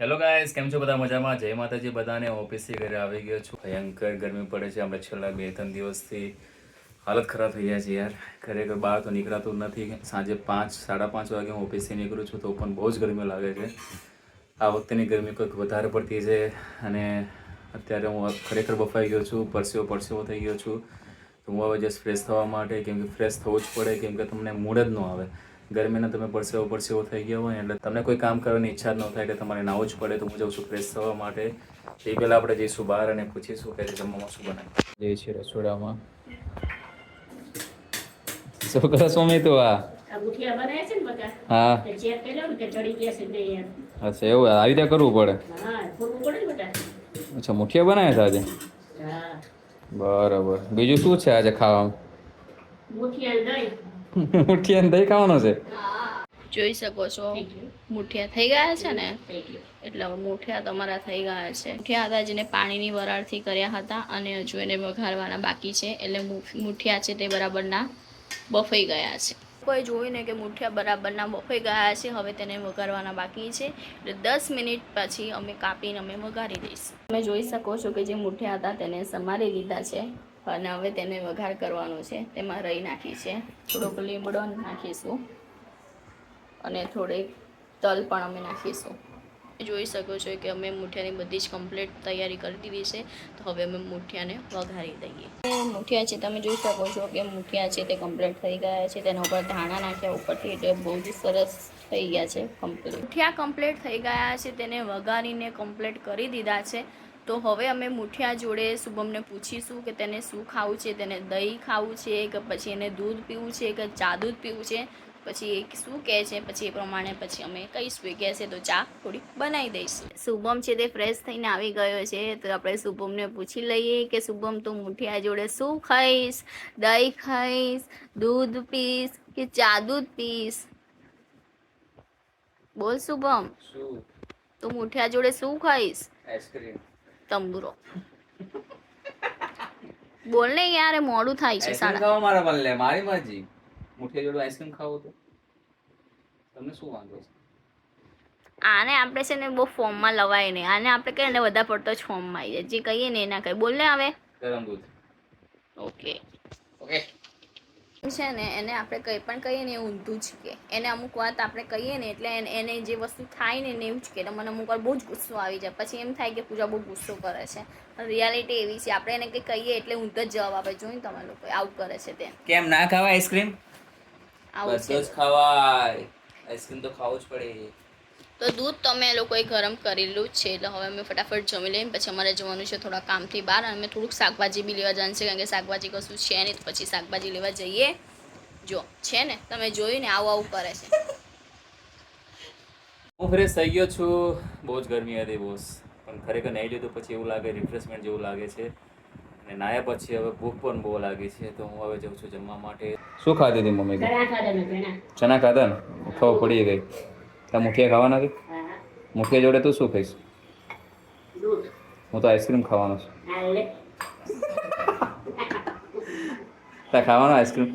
Hello guys કેમ છો બધા? મજામાં? જય માતાજી બધાને. ઓફિસથી ઘરે આવી ગયો છું. ભયંકર ગરમી પડે છે આપણે છેલ્લા બે ત્રણ દિવસથી. હાલત ખરાબ થઈ ગયા છે યાર. ખરેખર બહાર તો નીકળાતું નથી. સાંજે પાંચ, સાડા પાંચ વાગે હું ઓફિસથી નીકળું છું તો પણ બહુ જ ગરમી લાગે છે. આ વખતેની ગરમી કંઈક વધારે પડતી છે અને અત્યારે હું ખરેખર બફાઈ ગયો છું. પરસેવો પરસેવો થઈ ગયો છું. તો હું હવે જસ્ટ ફ્રેશ થવા માટે, કેમ કે ફ્રેશ થવું જ પડે, કેમ કે તમને મૂડ જ ન આવે. ગરમીના તમે પરસેવો પરસેવો થઈ ગયા હોય એટલે તમને કોઈ કામ કરવાની ઈચ્છા જ ન થાય એટલે તમારે નાવું જ પડે તો હું જાઉં છું ફ્રેશ થવા માટે. એ પહેલાં આપણે જઈશું બહાર અને પૂછીશું કે જમવામાં શું બનાવે જઈએ છીએ રસોડામાં. શું કરો સ્વામી તો આ? હા. તે ચેક કર્યો ને કે ચડી ગયા છે નહીં એમ અચ્છા એવું આવી રીતે કરવું પડે? અચ્છા મુઠિયા બનાવ્યા છે આજે? બરાબર. બીજું શું છે આજે ખાવામાં? મુઠિયા દહીં મુઠિયા છે. જોઈ શકો છો, મુઠિયા થઈ ગયા છે ને? એટલે મુઠિયા તમારા થઈ ગયા છે. મુઠિયા હતા પાણીની વરાળથી કર્યા હતા અને હજુ એને વઘારવાના બાકી છે. એટલે મુઠિયા છે તે બરાબરના બફાઈ ગયા છે. કોઈ જોઈને કે મુઠિયા બરાબરના બફાઈ ગયા છે, હવે તેને વઘારવાના બાકી છે. એટલે દસ મિનિટ પછી અમે કાપીને અમે વઘારી દઈશું. તમે જોઈ શકો છો કે જે મુઠિયા હતા તેને સમારી લીધા છે. અને હવે તેને વઘાર કરવાનો છે. તેમાં રહી નાખી છે. થોડોક લીમડો નાખીશું. અને થોડીક તલ પણ અમે નાખીશું. જોઈ શકો છો કે અમે મૂઠિયાની બધી જ કમ્પ્લીટ તૈયારી કરી દીધી છે. તો હવે અમે મૂઠિયાને વઘારી દઈએ. મૂઠિયા છે, તમે જોઈ શકો છો કે મૂઠિયા છે તે કમ્પ્લીટ થઈ ગયા છે. તેના ઉપર ધાણા નાખ્યા ઉપરથી એટલે બહુ જ સરસ થઈ ગયા છે કમ્પ્લીટ મૂઠિયા કમ્પ્લીટ થઈ ગયા છે. તેને વઘારીને કમ્પ્લીટ કરી દીધા છે. તો હવે અમે મુઠિયા જોડે શુભમને પૂછીશું કે તેને શું ખાવું છે તેને દહીં ખાવું છે કે પછી એને દૂધ પીવું છે કે ચા દૂધ પીવું છે? પછી એ શું કહે છે? પછી એ પ્રમાણે પછી અમે કહીશું. એ કહેશે તો ચા થોડી બનાવી દઈશું. શુભમ છે તે ફ્રેશ થઈને આવી ગયો છે તો આપણે શુભમને પૂછી લઈએ કે શુભમ તું મુઠિયા જોડે શું ખાઈશ? દહીં ખાઈશ દૂધ પીશ કે ચા દૂધ પીશ? બોલ શુભમ. શું? તું મુઠિયા જોડે શું ખાઈશ? આઈસ્ક્રીમ તંબુરો. બોલ ને યાર મોડું થાય છે સાડા. ખાવા મારા બદલે મારી મરજી. મુઠિયા જોડે આઈસ્ક્રીમ ખાવો તો. તમને શું વાંધો છે? આને આપણે છે ને બહુ ફોર્મમાં લવાય નહીં. આને આપણે કહીએ ને વધારે પડતો જ ફોર્મમાં આવી જાય જે કહીએ ને એના કહીએ. બોલ ને હવે. ગરમ દૂધ. ઓકે ઓકે છે ને એને આપણે કંઈ પણ કહીએ ને એ ઊંધું જ કે. એને અમુક વાત આપણે કહીએ ને એટલે એને જે વસ્તુ થાય ને એને એવું જ કે. મને અમુક વાર બહુ જ ગુસ્સો આવી જાય. પછી એમ થાય કે પૂજા બહુ ગુસ્સો કરે છે. રિયાલિટી એવી છે. આપણે એને કંઈ કહીએ એટલે ઊંધો જ જવાબ આપે. જોઈને તમે લોકો આવું કરે છે તે કેમ ના ખાવા આઈસ્ક્રીમ આવું છે જ ખાવાય. આઈસ્ક્રીમ તો ખાવું જ પડે. તો દૂધ તમે લોકોએ ગરમ કરેલું છે એટલે હવે અમે ફટાફટ જમી લઈએ પછી અમારે જવાનું છે થોડા કામથી બહાર અને અમે થોડુંક શાકભાજી બી લેવા જવાનું છે કારણ કે શાકભાજી કશું છે નહીં તો પછી શાકભાજી લેવા જઈએ. જો છે ને? તમે જોયું ને આવું આવું કરે છે. હું ફ્રેશ થઈ ગયો છું. બહુ જ ગરમી હતી બોસ પણ ખરેખર નહીં લીધું પછી એવું લાગે રિફ્રેશમેન્ટ જેવું લાગે છે. અને નાયા પછી હવે ભૂખ પણ બહુ લાગી છે તો હું હવે જાઉં છું જમવા માટે. શું ખાધી હતી મમ્મી? ચણા ખાધા ને? ખબર પડી ગઈ. ત્યાં મુઠિયા ખાવાના છે મુઠિયા જોડે તું શું ખાઈશ? હું તો આઈસ્ક્રીમ ખાવાનો છું. તાર ત્યાં ખાવાનો આઈસ્ક્રીમ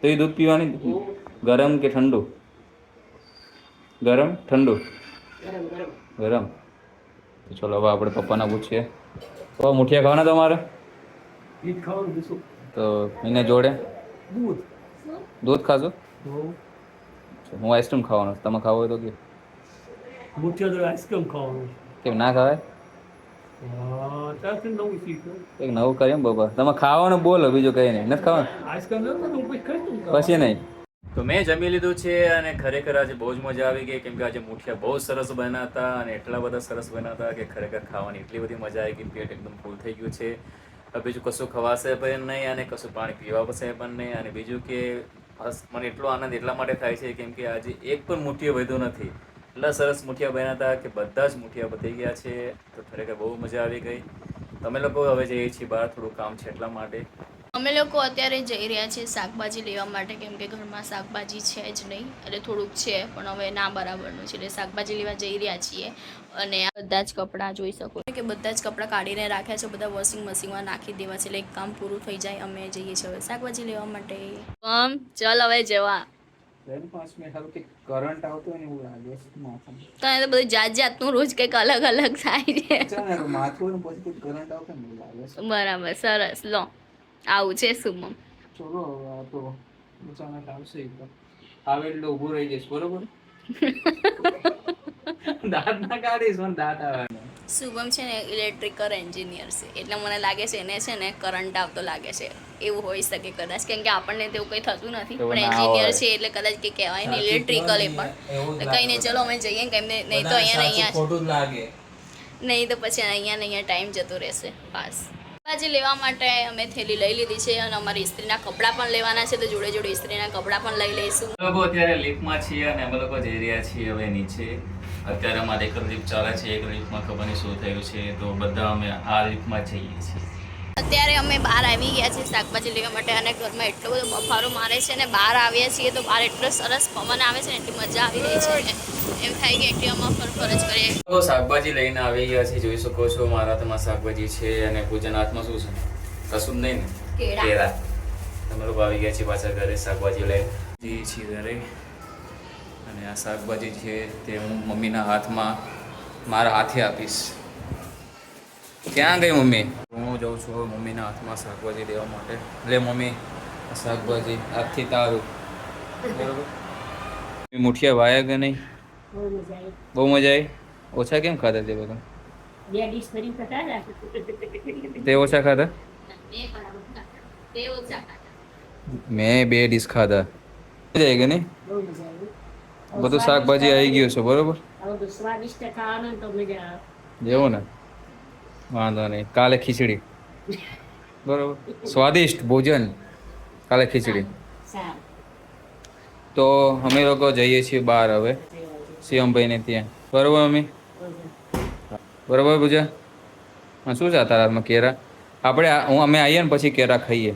તો એ દૂધ પીવાની? ગરમ કે ઠંડુ? ગરમ ઠંડુ? ગરમ ગરમ. ગરમ. તો ચલો હવે આપણે પપ્પાના પૂછીએ. તો મુઠિયા ખાવાના તમારે? તો એને જોડે? દૂધ. દૂધ ખાશો. હું આઈસ્ક્રીમ ખાવાનો તમે ખાવો હોય તો કે આઈસ્ક્રીમ ખાવાનું કેમ ના ખાવાય? એક નવું કરીએ બાબા તમે ખાવાનું બોલો બીજું કઈ નહીં. નથી ખાવાનું? આઈસ્ક્રીમ નતું તો પછી નહીં. તો મેં જમી લીધું છે અને ખરેખર આજે બહુ જ મજા આવી ગઈ. કેમ કે આજે મુઠિયા બહુ સરસ બન્યા હતા અને એટલા બધા સરસ બન્યા હતા કે ખરેખર ખાવાની એટલી બધી મજા આવી ગઈ. પેટ એકદમ ફૂલ થઈ ગયું છે. હવે બીજું કશું ખવાશે પણ નહીં અને કશું પાણી પીવા પડશે પણ નહીં. અને બીજું કે મને એટલો આનંદ એટલા માટે થાય છે કેમ કે આજે એક પણ મુઠ્ઠીઓ વધ્યું નથી. એટલા સરસ મુઠિયા બન્યા હતા કે બધા જ મુઠિયા બતાઈ ગયા છે, તો ખરેખર બહુ મજા આવી ગઈ. તમે લોકો હવે જઈએ છીએ બહાર, થોડું કામ છે એટલા માટે. અમે લોકો અત્યારે જઈ રહ્યા છીએ શાકભાજી લેવા માટે, કેમ કે ઘરમાં શાકભાજી છે જ નહીં. એટલે થોડુંક છે, પણ હવે ના બરાબરનું છે. એટલે શાકભાજી લેવા જઈ રહ્યા છીએ. અને આ બધા જ કપડાં જોઈ શકો છો. કે બધા જ કપડાં કાઢીને રાખ્યા છે બધા વોશિંગ મશીનમાં નાખી દેવા છે એટલે એક કામ પૂરું થઈ જાય અમે જઈએ છીએ હવે શાકભાજી લેવા માટે. આમ ચાલ હવે જવા. તને તો બધું જાત જાતનું રોજ કંઈક અલગ અલગ થાય છે. ચાલ ને માથું હોય ને પછી કંઈક કરંટ આવતો ને એવું લાગે છે. બરાબર સરસ. લો આવું છે શુભમ. ચલો તો અચાનક આવશે એ તો આવે એટલે ઊભું રહી જઈશ બરોબર? દાંત ના કાઢીશ મને દાંત આવે શુભમ છે ને ઇલેક્ટ્રિકલ એન્જિનિયર છે. એટલે મને લાગે છે એને છે ને કરંટ આવતો લાગે છે. એવું હોઈ શકે કદાચ. કેમ કે આપણને તેવું કંઈ થતું નથી. પણ એન્જિનિયર છે એટલે કદાચ કે કહેવાય ને ઇલેક્ટ્રિકલ એ પણ. કઈ નહીં ચલો અમે જઈએ કેમ ને નહીં તો અહીંયા અહીંયા નહીં તો પછી અહીંયા ને અહીંયા ટાઈમ જતો રહેશે. પાસ આજે લેવા માટે અમે થેલી લઈ લીધી છે અને અમારી ઇસ્ત્રીના કપડાં પણ લેવાના છે તો જોડે જોડે ઇસ્ત્રીના કપડાં પણ લઈ લઈશું. લોકો અત્યારે લિફ્ટમાં છીએ અને અમે લોકો જઈ રહ્યા છીએ હવે નીચે. અત્યારે અમારે એક લિફ્ટ ચાલે છે એક લિફ્ટમાં ખબર નહીં શું થયું છે તો બધા અમે આ લિફ્ટમાં જઈએ છીએ. અત્યારે અમે બહાર આવી ગયા છીએ શાકભાજી લેવા માટે અને ઘરમાં એટલો બધો બફારો મારે છે ને બહાર આવ્યા છીએ તો બહાર એટલો સરસ પવન આવે છે ને એટલી મજા આવી રહી છે ને. એમ થાય કે એક્ટિવામાં ફરફર જ કરીએ તો શાકભાજી લઈને આવી ગયા છે જોઈ શકો છો મારા હાથમાં શાકભાજી છે અને પૂજન હાથમાં શું છે? કશું જ નહીં ને? કેળા. કેળા. તમે લોકો આવી ગયા છે પાછા ઘરે શાકભાજી લઈ જઈએ છીએ ઘરે. અને આ શાકભાજી છે તે હું મમ્મીના હાથમાં મારા હાથે આપીશ. ક્યાં ગઈ મમ્મી? હું જાઉં છું હવે મમ્મીના હાથમાં શાકભાજી દેવા માટે. લે મમ્મી શાકભાજી હાથથી તારું. બરોબર? મુઠિયા વાયા કે નહીં? બહુ મજા આવી. ઓછા કેમ ખાધા તે બધા? તો ઓછા ખાધા. મેં બે ડીશ ખાધા. મજા આવી કે નહીં? બધું શાકભાજી આવી ગયું છે બરોબર? સ્વાદિષ્ટ ખાવાનું તો મજા આવે. જેવું ને? વાંધો નહીં. કાલે ખીચડી. બરોબર? સ્વાદિષ્ટ ભોજન. કાલે ખીચડી. તો અમે લોકો જઈએ છીએ બહાર હવે. શિવમભાઈને ત્યાં. બરોબર અમે બરોબર પૂજા? હા શું છે તારા હાથમાં કેરા? આપણે હું અમે આવીએ ને પછી કેરા ખાઈએ.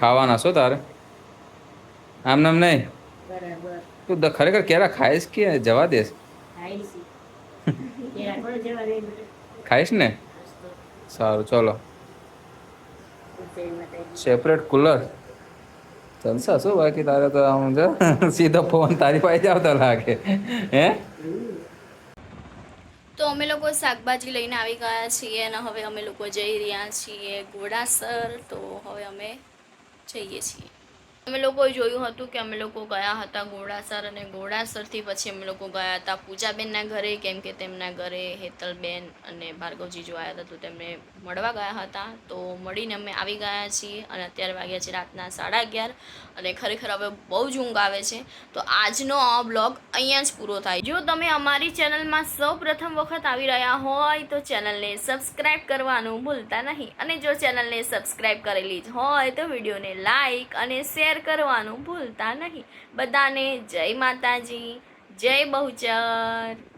ખાવાના છો તારે? આમ નામ નહીં? તું ખરેખર કેરા ખાઈશ કે જવા દેશ? ખાઈશ. ને? સારું ચલો. સેપરેટ કુલર જલસા શું બાકી તારે તો આમ જો સીધો ફોન તારી પાસે જ આવતો લાગે. હે? તો અમે લોકો શાકભાજી લઈને આવી ગયા છીએ અને હવે અમે લોકો જઈ રહ્યા છીએ ઘોડાસર તો હવે અમે જઈએ છીએ. અમે લોકોએ જોયું હતું કે અમે લોકો ગયા હતા ઘોડાસર અને ઘોડાસરથી પછી અમે લોકો ગયા હતા પૂજાબેનના ઘરે, કેમ કે તેમના ઘરે હેતલબેન અને ભાર્ગવજી જો આવ્યા હતા તો તેમને મળવા ગયા હતા. તો મળીને અમે આવી ગયા છીએ અને અત્યારે વાગ્યા છે રાતના સાડા અગિયાર. અને ખરેખર હવે બહુ જ ઊંઘ આવે છે. તો આજનો આ બ્લોગ અહીંયા જ પૂરો થાય. જો તમે અમારી ચેનલમાં સૌ પ્રથમ વખત આવી રહ્યા હોય તો ચેનલને સબસ્ક્રાઈબ કરવાનું ભૂલતા નહીં. અને જો ચેનલને સબસ્ક્રાઈબ કરેલી જ હોય તો વિડીયોને લાઈક અને શેર કરવાનું ભૂલતા નહીં. બધાને જય માતાજી, જય બહુચર.